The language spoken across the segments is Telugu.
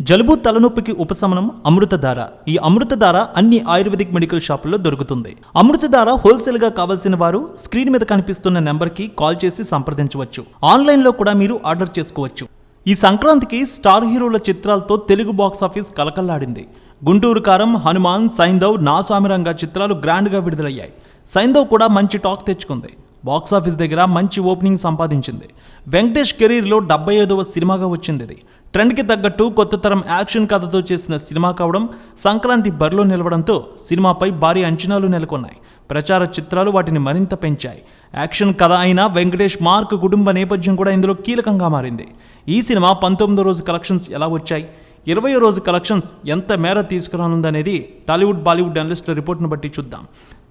జలుబు తలనొప్పికి ఉపశమనం అమృతధార. ఈ అమృతధార అన్ని ఆయుర్వేదిక్ మెడికల్ షాపుల్లో దొరుకుతుంది. అమృతధార హోల్సేల్గా కావాల్సిన వారు స్క్రీన్ మీద కనిపిస్తున్న నెంబర్కి కాల్ చేసి సంప్రదించవచ్చు. ఆన్లైన్లో కూడా మీరు ఆర్డర్ చేసుకోవచ్చు. ఈ సంక్రాంతికి స్టార్ హీరోల చిత్రాలతో తెలుగు బాక్స్ ఆఫీస్ కలకల్లాడింది. గుంటూరు కారం హనుమాన్ సైందవ్ నా సామిరంగా చిత్రాలు గ్రాండ్గా విడుదలయ్యాయి. సైందవ్ కూడా మంచి టాక్ తెచ్చుకుంది. బాక్స్ ఆఫీస్ దగ్గర మంచి ఓపెనింగ్ సంపాదించింది. వెంకటేష్ కెరీర్లో డెబ్బై ఐదవ సినిమాగా వచ్చింది ఇది. ట్రెండ్కి తగ్గట్టు కొత్త తరం యాక్షన్ కథతో చేసిన సినిమా కావడం సంక్రాంతి బరిలో నిలవడంతో సినిమాపై భారీ అంచనాలు నెలకొన్నాయి. ప్రచార చిత్రాలు వాటిని మరింత పెంచాయి. యాక్షన్ కథ అయిన వెంకటేష్ మార్క్ కుటుంబ నేపథ్యం కూడా ఇందులో కీలకంగా మారింది. ఈ సినిమా పంతొమ్మిదో రోజు కలెక్షన్స్ ఎలా వచ్చాయి? ఇరవై రోజు కలెక్షన్స్ ఎంత మేర తీసుకురానుందనేది టాలీవుడ్ బాలీవుడ్ అనలిస్టుల రిపోర్ట్ను బట్టి చూద్దాం.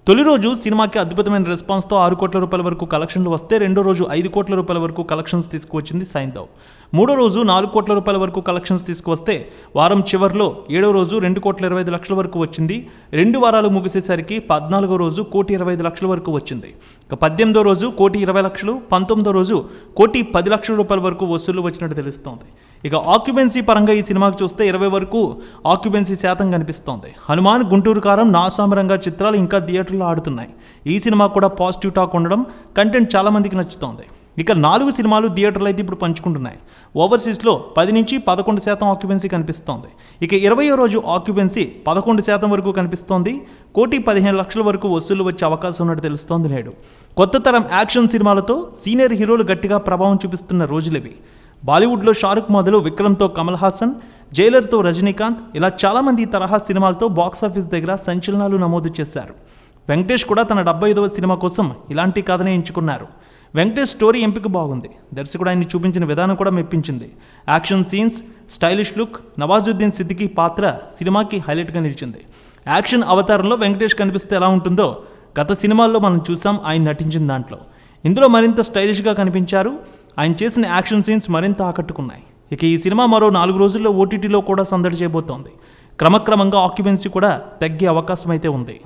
తొలి రోజు సినిమాకి అద్భుతమైన రెస్పాన్స్తో ఆరు కోట్ల రూపాయల వరకు కలెక్షన్లు వస్తే రెండో రోజు ఐదు కోట్ల రూపాయల వరకు కలెక్షన్స్ తీసుకువచ్చింది సైందవ్ మూడో రోజు నాలుగు కోట్ల రూపాయల వరకు కలెక్షన్స్ తీసుకువస్తే వారం చివరిలో ఏడో రోజు రెండు కోట్ల ఇరవై ఐదు లక్షల వరకు వచ్చింది. రెండు వారాలు ముగిసేసరికి పద్నాలుగో రోజు కోటి ఇరవై ఐదు లక్షల వరకు వచ్చింది. ఇక పద్దెనిమిదో రోజు కోటి ఇరవై లక్షలు పంతొమ్మిదో రోజు కోటి పది లక్షల రూపాయల వరకు వసూళ్ళు వచ్చినట్టు తెలుస్తోంది. ఇక ఆక్యుపెన్సీ పరంగా ఈ సినిమాకి చూస్తే ఇరవై వరకు ఆక్యుపెన్సీ శాతం కనిపిస్తోంది. హనుమాన్ గుంటూరు కారం నాసామరంగా చిత్రాలు ఇంకా థియేటర్లో ఆడుతున్నాయి. ఈ సినిమా కూడా పాజిటివ్ టాక్ ఉండడం కంటెంట్ చాలామందికి నచ్చుతోంది. ఇక నాలుగు సినిమాలు థియేటర్లు అయితే ఇప్పుడు పంచుకుంటున్నాయి. ఓవర్సీస్లో పది నుంచి పదకొండు శాతం ఆక్యుపెన్సీ కనిపిస్తోంది. ఇక ఇరవయో రోజు ఆక్యుపెన్సీ పదకొండు శాతం వరకు కనిపిస్తోంది. కోటి పదిహేను లక్షల వరకు వసూలు వచ్చే అవకాశం ఉన్నట్టు తెలుస్తోంది నేడు. కొత్త తరం యాక్షన్ సినిమాలతో సీనియర్ హీరోలు గట్టిగా ప్రభావం చూపిస్తున్న రోజులవి. బాలీవుడ్లో షారుఖ్ మొదలు విక్రమ్తో కమల్ హాసన్ జైలర్తో రజనీకాంత్ ఇలా చాలామంది తరహా సినిమాలతో బాక్సాఫీస్ దగ్గర సంచలనాలు నమోదు చేశారు. వెంకటేష్ కూడా తన డెబ్బై ఐదవ సినిమా కోసం ఇలాంటి కథనే ఎంచుకున్నారు. వెంకటేష్ స్టోరీ ఎంపిక బాగుంది. దర్శకుడు ఆయన్ని చూపించిన విధానం కూడా మెప్పించింది. Action scenes stylish look Nawazuddin Siddiqui పాత్ర సినిమాకి హైలైట్గా నిలిచింది. యాక్షన్ అవతారంలో వెంకటేష్ కనిపిస్తే ఎలా ఉంటుందో గత సినిమాల్లో మనం చూసాం ఆయన నటించిన దాంట్లో. ఇందులో మరింత స్టైలిష్గా కనిపించారు ఆయన చేసిన యాక్షన్ సీన్స్ మరింత ఆకట్టుకున్నాయి. ఇక ఈ సినిమా మరో నాలుగు రోజుల్లో ఓటీటీలో కూడా సందడి చేయబోతోంది. క్రమక్రమంగా ఆక్యుపెన్సీ కూడా తగ్గే అవకాశం అయితే ఉంది.